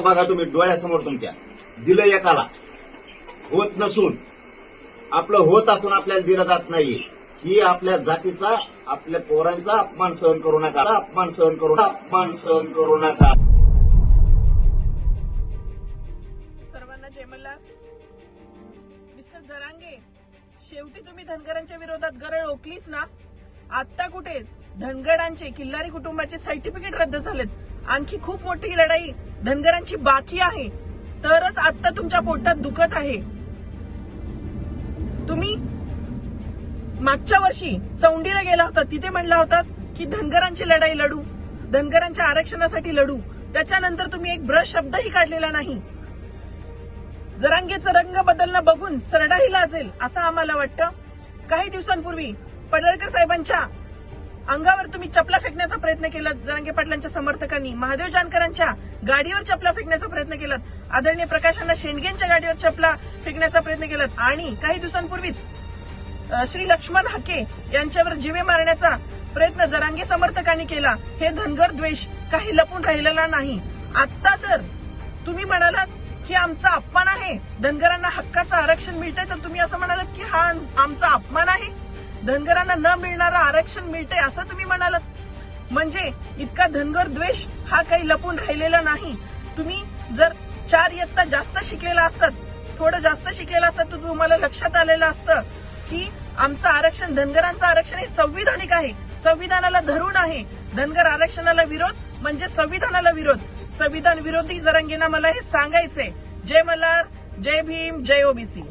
आता बघा तुम्ही डोळ्यासमोर तुमच्या. दिलं एकाला. होत नसून आपलं होत असून आपल्याला दिलं जात नाही ही आपल्या जातीचा आपल्या पोरांचा अपमान सहन करू नका. अपमान सहन करू नका. अपमान सहन करू नका. सर्वांना जय मिस्टर जरांगे शेवटी तुम्ही धनगरांच्या विरोधात गरळ ओकलीच ना? आता कुठे? धनगरांचे किल्लारी कुटुंबाचे सर्टिफिकेट रद्द झालेत. आणखी खूप मोठी लढाई धनगरांची बाकी आहे. तरच आता तुमच्या पोटात दुखत आहे. तुम्ही मागच्या वर्षी चौंडीला गेला होता. तिथे म्हणला होता की धनगरांची लढाई लढू धनगरांच्या आरक्षणासाठी लढू. त्याच्यानंतर तुम्ही एक ब्रश शब्दही काढलेला नाही. जरांगेचा रंग बदलणं बघून सरडाही लाजेल असं आम्हाला वाटतं. काही दिवसांपूर्वी पडळकर साहेबांच्या अंगावर तुम्ही चपला फेकण्याचा प्रयत्न केला जरांगे पाटलांच्या समर्थकांनी. महादेव जानकरांच्या गाडीवर चपला फेकण्याचा प्रयत्न केलात. आदरणीय प्रकाशांना शेंडगेंच्या गाडीवर चपला फेकण्याचा प्रयत्न केलात. आणि काही दिवसांपूर्वीच श्री लक्ष्मण हके यांच्यावर जीवे मारण्याचा प्रयत्न जरांगे समर्थकांनी केला. हे धनगर द्वेष काही लपून राहिलेला नाही. आता तर तुम्ही म्हणालात की आमचा अपमान आहे. धनगरांना हक्काचं आरक्षण मिळतंय तर तुम्ही असं म्हणालात की हा आमचा अपमान आहे? धनगरांना न मिळणारं आरक्षण मिळतंय असं तुम्ही म्हणालात. म्हणजे इतका धनगर द्वेष हा काही लपून राहिलेला नाही. तुम्ही जर चार इयत्ता जास्त शिकलेला असतात थोडं जास्त शिकलेला असतात तर तुम्हाला लक्षात आलेलं असतं की आमचं आरक्षण धनगरांचं आरक्षण हे संविधानिक आहे. संविधानाला धरून आहे. धनगर आरक्षणाला विरोध म्हणजे संविधानाला विरोध. संविधान विरोधी जरंगीना मला हे सांगायचंय. जय मल्हार जय भीम जय ओबीसी.